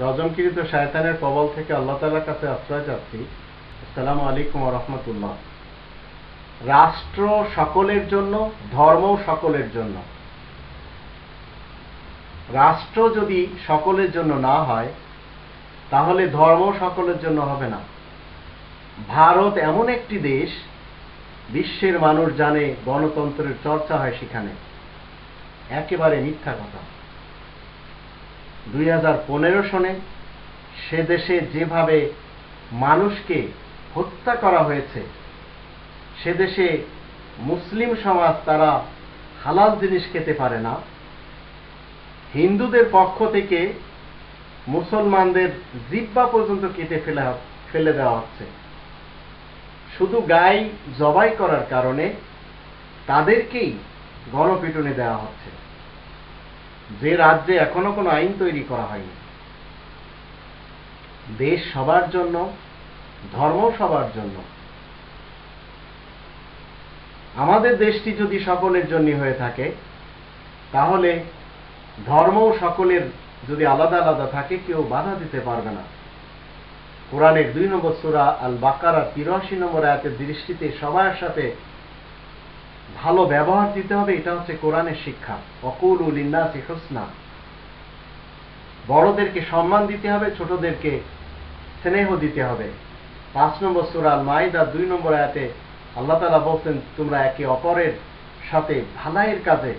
রজমকৃত শায়তানের কবল থেকে আল্লাহ তালার কাছে আশ্রয় চাচ্ছি। আলাইকুম রহমতুল্লাহ। রাষ্ট্র সকলের জন্য, ধর্ম সকলের জন্য। রাষ্ট্র যদি সকলের জন্য না হয়, তাহলে ধর্ম সকলের জন্য হবে না। ভারত এমন একটি দেশ, বিশ্বের মানুষ জানে গণতন্ত্রের চর্চা হয় সেখানে। একেবারে মিথ্যা কথা। দুই হাজার পনেরো সনে সে দেশে যেভাবে মানুষকে হত্যা করা হয়েছে, সে দেশে মুসলিম সমাজ তারা হালাল জিনিস খেতে পারে না। হিন্দুদের পক্ষ থেকে মুসলমানদের জিব্বা পর্যন্ত কেটে ফেলা ফেলে দেওয়া হচ্ছে। শুধু গাই জবাই করার কারণে তাদেরকেই গণপিটুনি দেওয়া হচ্ছে। যে রাজ্যে এখনও কোনো আইন তৈরি করা হয়নি, দেশ সবার জন্য, ধর্ম সবার জন্য। আমাদের দেশটি যদি সকলের জন্য হয়ে থাকে, তাহলে ধর্ম সকলের যদি আলাদা আলাদা থাকে, কেউ বাধা দিতে পারবে না। কোরআনের দুই নম্বর সুরা আল বাকারা তিরাশি নম্বর আয়াতের দৃষ্টিতে সবার সাথে ভালো ব্যবহার দিতে হবে, এটা হচ্ছে কোরআনের শিক্ষা। অকুল উল ইন্নাসি হোসনা। বড়দেরকে সম্মান দিতে হবে, ছোটদেরকে স্নেহ দিতে হবে। পাঁচ নম্বর সুরা আল মাইদা দুই নম্বর আয়াতে আল্লাহ তালা বলছেন, তোমরা একে অপরের সাথে ভালাইয়ের কাজে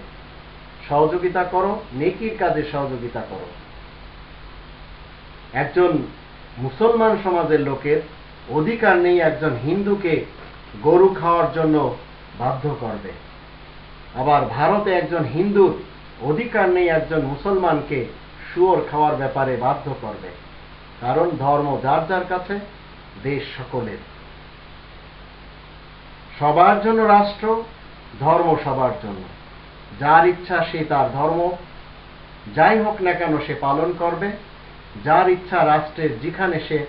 সহযোগিতা করো, নেকির কাজে সহযোগিতা করো। একজন মুসলমান সমাজের লোকের অধিকার নেই একজন হিন্দুকে গরু খাওয়ার জন্য বাধ্য করবে। আবার ভারতে একজন হিন্দুর অধিকার নেই একজন মুসলমানকে শুয়োর খাওয়ার ব্যাপারে বাধ্য করবে। কারণ ধর্ম যার যার কাছে, দেশ সকলের। সবার জন্য রাষ্ট্র, ধর্ম সবার জন্য। যার ইচ্ছা সে তার ধর্ম, যাই হোক না কেন সে পালন করবে। যার ইচ্ছা রাষ্ট্রের যেখানে সে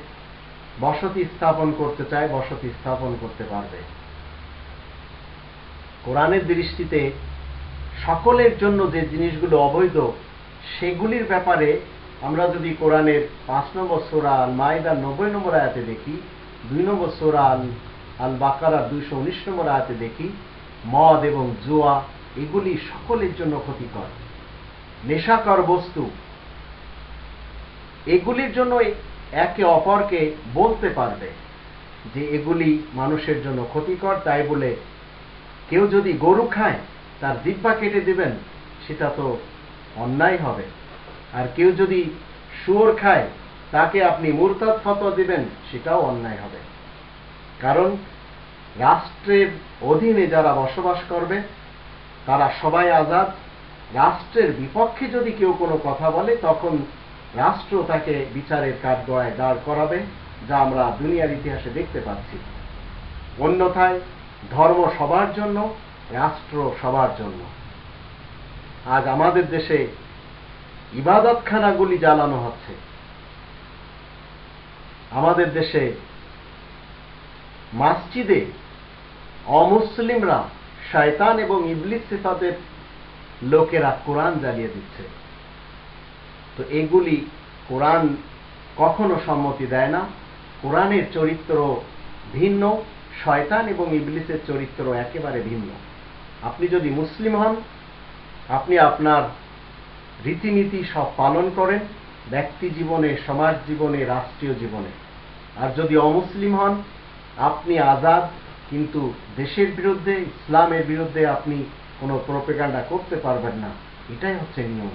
বসতি স্থাপন করতে চায়, বসতি স্থাপন করতে পারবে। কোরআনের দৃষ্টিতে সকলের জন্য যে জিনিসগুলো অবৈধ, সেগুলির ব্যাপারে আমরা যদি কোরআনের পাঁচ নম্বর সোরা আল মাইদার নব্বই নম্বর আয়াতে দেখি, দুই নম্বর সোরা আল আল বাকারা দুইশো উনিশ নম্বর আয়াতে দেখি, মদ এবং জুয়া, এগুলি সকলের জন্য ক্ষতিকর। নেশাকর বস্তু, এগুলির জন্য একে অপরকে বলতে পারবে যে এগুলি মানুষের জন্য ক্ষতিকর, তাই বলে কেউ যদি গরু খায়, তার জিব্বা কেটে দিবেন, সেটা তো অন্যায় হবে। আর কেউ যদি শুয়োর খায়, তাকে আপনি মুরতাদ ফতোয়া দিবেন, সেটাও অন্যায় হবে। কারণ রাষ্ট্রের অধীনে যারা বসবাস করবে, তারা সবাই আজাদ। রাষ্ট্রের বিপক্ষে যদি কেউ কোনো কথা বলে, তখন রাষ্ট্র তাকে বিচারের কাঠগড়ায় দাঁড় করাবে, যা আমরা দুনিয়ার ইতিহাসে দেখতে পাচ্ছি। অন্যথায় ধর্ম সবার জন্য, রাষ্ট্র সবার জন্য। আজ আমাদের দেশে ইবাদতখানাগুলি জ্বালানো হচ্ছে। আমাদের দেশে মাসজিদে অমুসলিমরা শয়তান এবং ইবলিস সিফাতের লোকেরা কোরআন জ্বালিয়ে দিচ্ছে। তো এগুলি কোরআন কখনো সম্মতি দেয় না। কোরআনের চরিত্র ভিন্ন। শয়তান এবং ইবলিসের চরিত্র একেবারে ভিন্ন। আপনি যদি মুসলিম হন, আপনি আপনার রীতিনীতি সব পালন করেন ব্যক্তি জীবনে, সমাজ জীবনে, রাষ্ট্রীয় জীবনে। আর যদি অমুসলিম হন, আপনি আজাদ, কিন্তু দেশের বিরুদ্ধে, ইসলামের বিরুদ্ধে আপনি কোনো প্রোপেগান্ডা করতে পারবেন না। এটাই হচ্ছে নিয়ম।